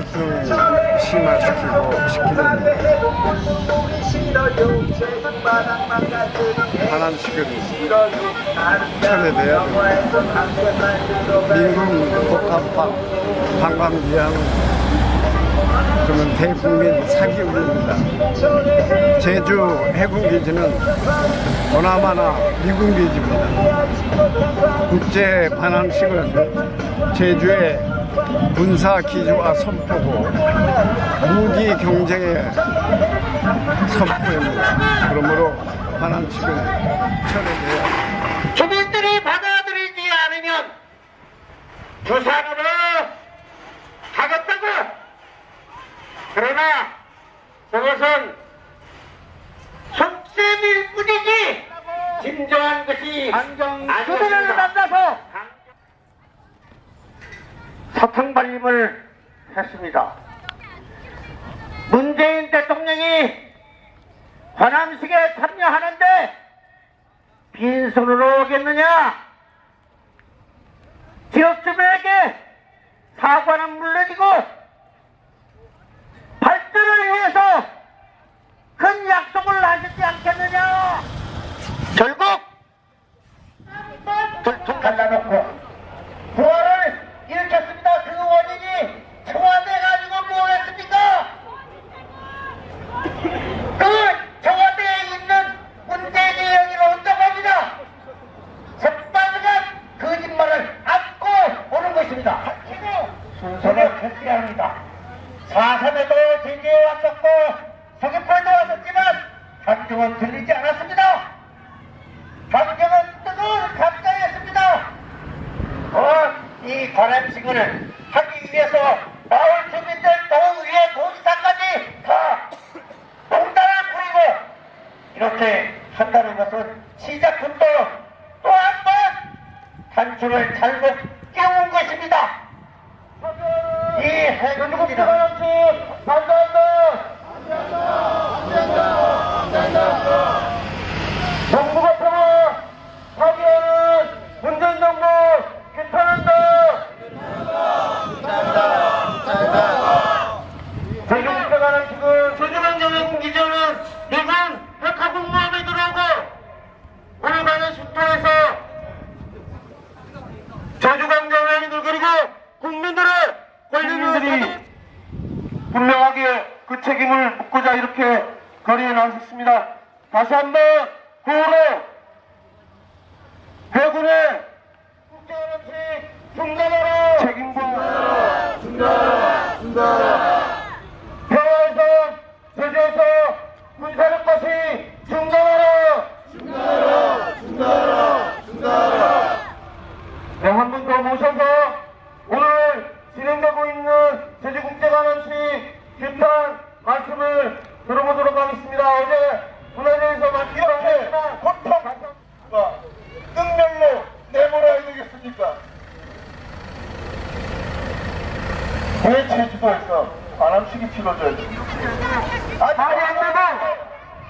갈등을 심화시키고 시키는 반환식은 철회돼야 됩니다. 민국 복합방 방방위한 그러면 대국민 사기울입니다. 제주 해군기지는 도남하나 미군 기지입니다. 국제 반환식은 제주의 군사 기지와 선포고 무기 경쟁의 선포입니다. 그러므로 반환식은 철회돼야 합니다. 주민들이 받아들이지 않으면 부산으로 가겠다고 그러나 그것은 속셈일 뿐이지 진정한 것이 그들을 만나서 사탕발림을 했습니다. 문재인 대통령이 관함식에 참여하는데 빈손으로 오겠느냐? 지역주민에게 사과는 물론이고 발전을 위해서 큰 약속을 하시지 않겠느냐? 결국 둘통 갈라놓고 부활을 일으켰습니다. 그 원인이 청와대 가지고 뭐했습니까? 그 청와대에 있는 문재인이 여기로 온다고 합니다. 새빨간 거짓말을 안고 오는 것입니다. Fes해야 합니다. 4.3에도 제주에 왔었고 서귀포에도 왔었지만 환경은 들리지 않았습니다. 환경은 뜨거운 감자였습니다. 어, 이 관람식을 하기 위해서 마을 주민들 도의회 도지사까지 다 농단을 부리고 이렇게 한다는 것은 시작부터 또 한 번 단추를 잘못 깨운 것입니다. 이 해군기는 정부가 평화 파기하는 문재인 정부 규탄한다. 제주국가 가는 지금 제주강정의 기조는 미군 백화국 모함에 들어오고 오늘 가는 슈터에서 제주강정의 그리고 국민들의 권리들이 분명하게 그 책임을 묻고자 이렇게 거리에 나섰습니다. 다시 한번 구호로 해군의 국제원칙 중단하라! 책임과 평화에서 제주에서 군사력 것이 중단하라 네, 한 분 더 모셔서 오늘 진행되고 있는 제주국제관원식 규탄 들어보도록 하겠습니다. 어제 문화재에서 말씀하신 고통 능력로 내몰아야 되겠습니까? 왜 제주도에서 관함식이 치러져야지? 아니, 안 돼도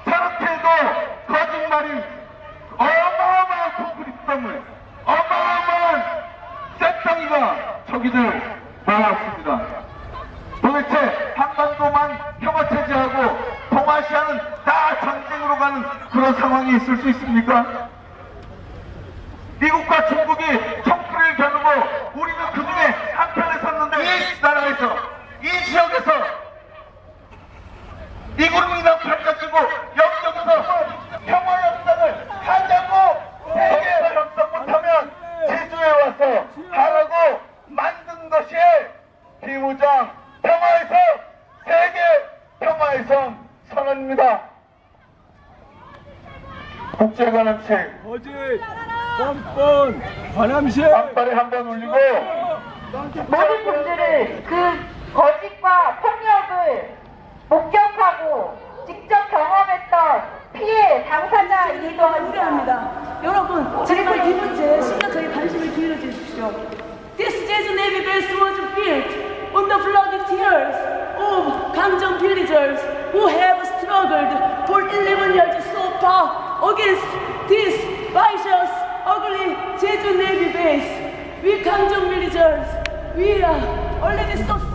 저렇게도 거짓말이 어마어마한 콘크리트 덩을 어마어마한 쇠덩이가 저기들 나왔습니다. 도대체 한반도만 평화체제하고 동아시아는 다 전쟁으로 가는 그런 상황이 있을 수 있습니까? 미국과 중국이 총칼을 겨누고 우리는 그 중에 한편에 섰는데 이 나라에서 이 지역에서 미국이랑 팔까지고 여기저기서 평화 협상을 하자고 세계 협상 못하면 제주에 와서 하라고 만든 것이 비무장 평화의 섬 세계 평화의 섬 선언입니다. 국제 관함식 어제 뻔뻔 관함식 앞발에 한번 올리고 모든 분들은 그 거짓과 폭력을 목격하고 직접 경험했던 피해 당사자이기도 합니다. 우려합니다. 여러분, 제발 이 문제에 심각하게 관심을 기울여 주십시오. This Jeju Navy base was built on the bloody tears of Gangjong villagers who have struggled for 11 years so far against this vicious, ugly Jeju Navy base. We Gangjong villagers, we are already so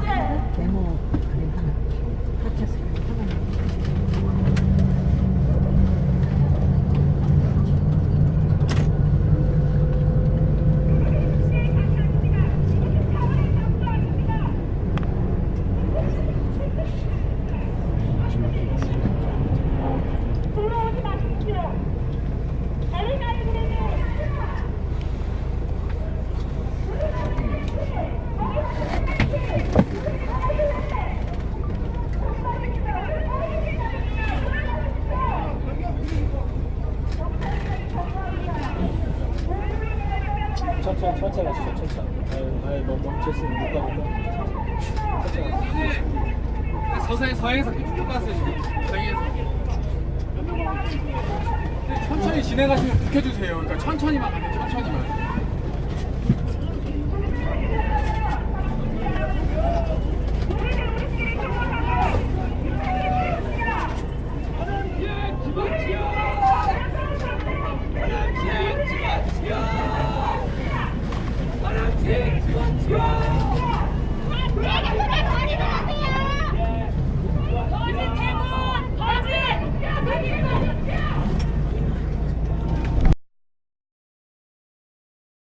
천천히 천천히 하시죠 천천히. 아유 너무 멈췄으면 못 가니까 천천히 하시죠 서서히 서해에서 계속 갔어요 천천히 진행하시면 비켜주세요. 그러니까 천천히만 가면 천천히만 지원 지원